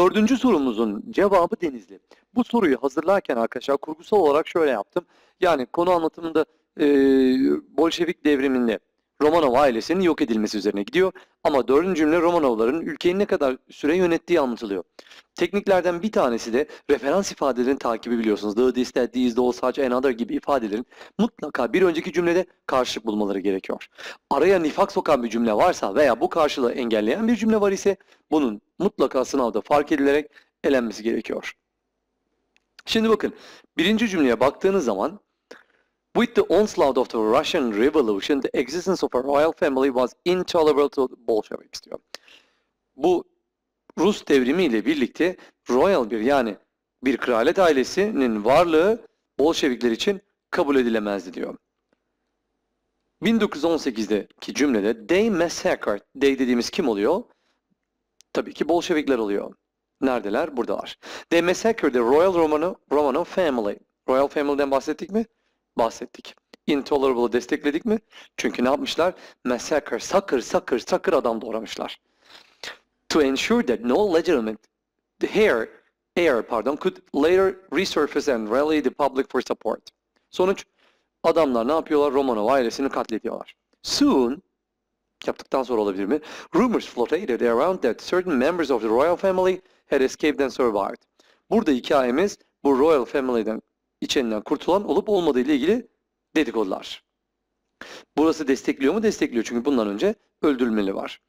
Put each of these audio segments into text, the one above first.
Dördüncü sorumuzun cevabı Denizli. Bu soruyu hazırlarken arkadaşlar kurgusal olarak şöyle yaptım. Yani konu anlatımında e, Bolşevik devriminde Romanov ailesinin yok edilmesi üzerine gidiyor. Ama dördüncü cümle Romanovların ülkeyi ne kadar süre yönettiği anlatılıyor. Tekniklerden bir tanesi de referans ifadelerin takibi biliyorsunuz. The, this, that, these, those, such, another gibi ifadelerin mutlaka bir önceki cümlede karşılık bulmaları gerekiyor. Araya nifak sokan bir cümle varsa veya bu karşılığı engelleyen bir cümle var ise bunun mutlaka sınavda fark edilerek elenmesi gerekiyor. Şimdi bakın birinci cümleye baktığınız zaman With the onslaught of the Russian Revolution, the existence of a royal family was intolerable to the Bolsheviks diyor. Bu Rus devrimi ile birlikte royal bir yani bir kraliyet ailesinin varlığı Bolşevikler için kabul edilemezdi diyor. 1918'deki cümlede they massacred, they dediğimiz kim oluyor? Tabii ki Bolşevikler oluyor. Neredeler? Buradalar. They massacred the Royal Romanov, Romanov family. Royal Family'den bahsettik mi? Bahsettik. Intolerable'ı destekledik mi? Çünkü ne yapmışlar? Massacre, sakır, sakır, sakır adam doğramışlar. To ensure that no legitimate heir, heir pardon, could later resurface and rally the public for support. Sonuç, adamlar ne yapıyorlar? Romanov ailesini katlediyorlar. Soon, yaptıktan sonra olabilir mi? Rumors floated around that certain members of the royal family had escaped and survived. Burada hikayemiz bu royal family'den içinden kurtulan olup olmadığı ile ilgili dedikodular. Burası destekliyor mu? Destekliyor. Çünkü bundan önce öldürülmeli var.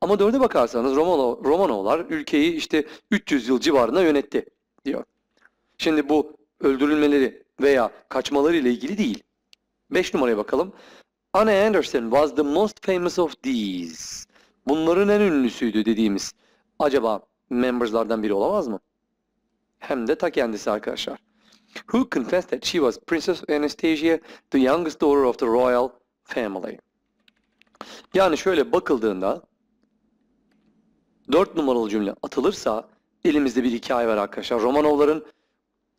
Ama dörde bakarsanız Romanov, Romanovlar ülkeyi işte 300 yıl civarında yönetti diyor. Şimdi bu öldürülmeleri veya kaçmaları ile ilgili değil. 5 numaraya bakalım. Anne Anderson was the most famous of these. Bunların en ünlüsüydü dediğimiz. Acaba memberslardan biri olamaz mı? Hem de ta kendisi arkadaşlar. Who confessed that she was Princess Anastasia, the youngest daughter of the royal family. Yani şöyle bakıldığında 4 numaralı cümle atılırsa elimizde bir hikaye var arkadaşlar. Romanovların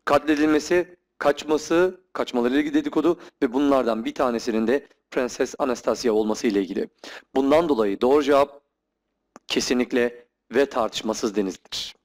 katledilmesi, kaçması, kaçmaları ilgili dedikodu ve bunlardan bir tanesinin de Prenses Anastasia olması ile ilgili. Bundan dolayı doğru cevap kesinlikle ve tartışmasız denizdir.